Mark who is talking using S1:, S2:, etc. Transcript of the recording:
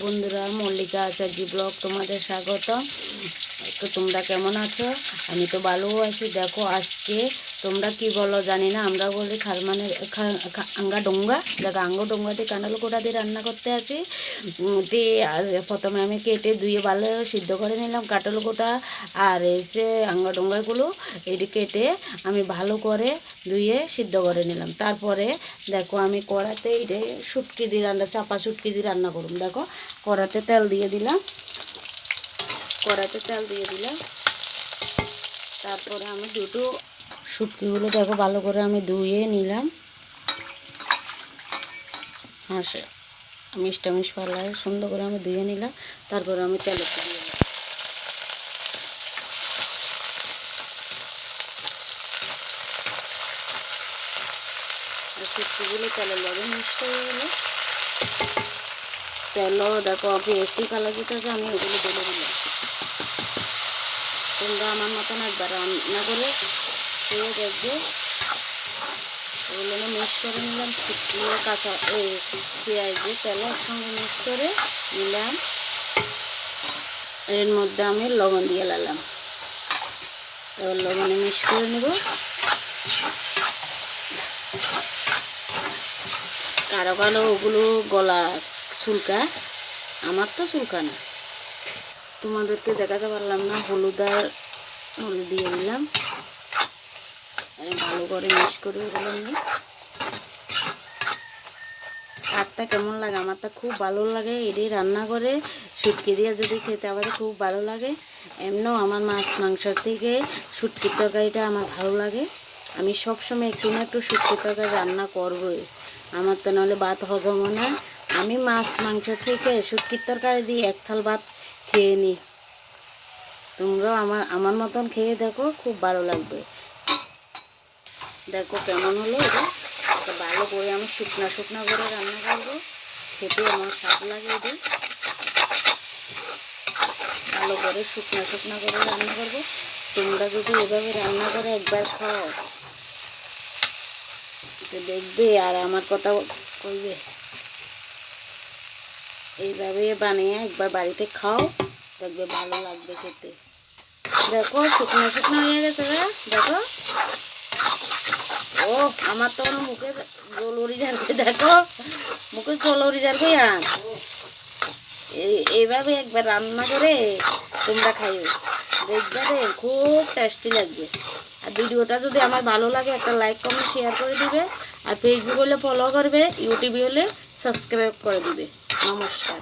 S1: বন্ধুরা মল্লিকা আচার্য ব্লগ তোমাদের স্বাগত তো তোমরা কেমন আছো? আমি তো ভালো আছি। দেখো আজকে তোমরা কি বলো জানি না। আমরা বলি খার মানে খা- খা- আঙ্গা ডোঙ্গা। দেখো আঙ্গা ডোঙ্গা দিয়ে কাঁঠাল কোটা দিয়ে রান্না করতে আছি দিয়ে প্রথমে আমি কেটে ধুয়ে ভালো সিদ্ধ করে নিলাম কাঁঠাল কোটা আর এসে আঙ্গা ডোঙ্গাগুলো এটি কেটে আমি ভালো করে ধুয়ে সিদ্ধ করে নিলাম। তারপরে দেখো আমি কড়াতে এটা শুটকি দিয়ে রান্না, চাপা শুটকি দিয়ে রান্না করুন দেখো কড়াতে তেল দিয়ে দিলাম। কড়াতে তেল দিয়ে দিলাম। তারপরে আমি দুটো শুটকিগুলো দেখো ভালো করে আমি ধুয়ে নিলাম। হ্যাঁ সে মিষ টামিষ পাল্লায় সুন্দর করে আমি ধুয়ে নিলাম। তারপরে আমি তেলে দিয়ে শুটকিগুলো তেলের লগে মিক্সড হয়ে গেলে তেলও দেখো কালার যেতেছে আমি ওগুলো তোমরা আমার মতন একবার রান্না করে খেয়ে দেখবে। ওগুলো মিক্স করে নিলাম শুকিয়ে কাঁচা এই পেঁয়াজ দিয়ে একসঙ্গে মিক্স করে নিলাম। এর মধ্যে আমি লবণ দিয়ে লালাম এবার লবণে মিক্স করে নেব। কারও কারও ওগুলো গলা চুলকা আমার তো চুলকা না। তোমাদেরকে দেখাতে পারলাম না, হলুদ আর হলুদ দিয়ে দিলাম। ভালো করে মিক্স করে নিয়ে। ভাতটা কেমন লাগে? আমারটা খুব ভালো লাগে এটি রান্না করে। শুটকি দিয়ে যদি খেতে আমাদের খুব ভালো লাগে। এমনিও আমার মাছ মাংস থেকে শুটকির তরকারিটা আমার ভালো লাগে। আমি সবসময় একটু না একটু শুটকির তরকারি রান্না করবই। আমার তো নাহলে ভাত হজম না। আমি মাছ মাংস থেকে শুটকির তরকারি দিয়ে এক থাল ভাত খেয়ে নিই তোমরাও আমার আমার মতন খেয়ে দেখো, খুব ভালো লাগবে। দেখো কেমন হলো এটা। ভালো করে আমি শুকনা শুকনা করে রান্না করব। খেতে আমার স্বাদ লাগে এটা। ভালো করে শুকনা শুকনা করে রান্না করব। তোমরা যদি এভাবে রান্না করে একবার খাও দেখবে আর আমার কথা কইবে। এইভাবে বানিয়ে একবার বাড়িতে খাও। দেখবে ভালো লাগবে খেতে। দেখো, শুকনো শুকনো হয়ে গেছে দেখো। ও, আমার তো কোনো মুখে জল উড়ি যাচ্ছে দেখো। মুখে জল উড়ি যাচ্ছে আন। এই- এইভাবে একবার রান্না করে তোমরা খাইও। দেখবে খুব টেস্টি লাগবে। আর ভিডিওটা যদি আমার ভালো লাগে, একটা লাইক কমেন্ট শেয়ার করে দিবে। আর ফেসবুক হলে ফলো করবে ইউটিউবে হলে সাবস্ক্রাইব করে দিবে। নমস্কার।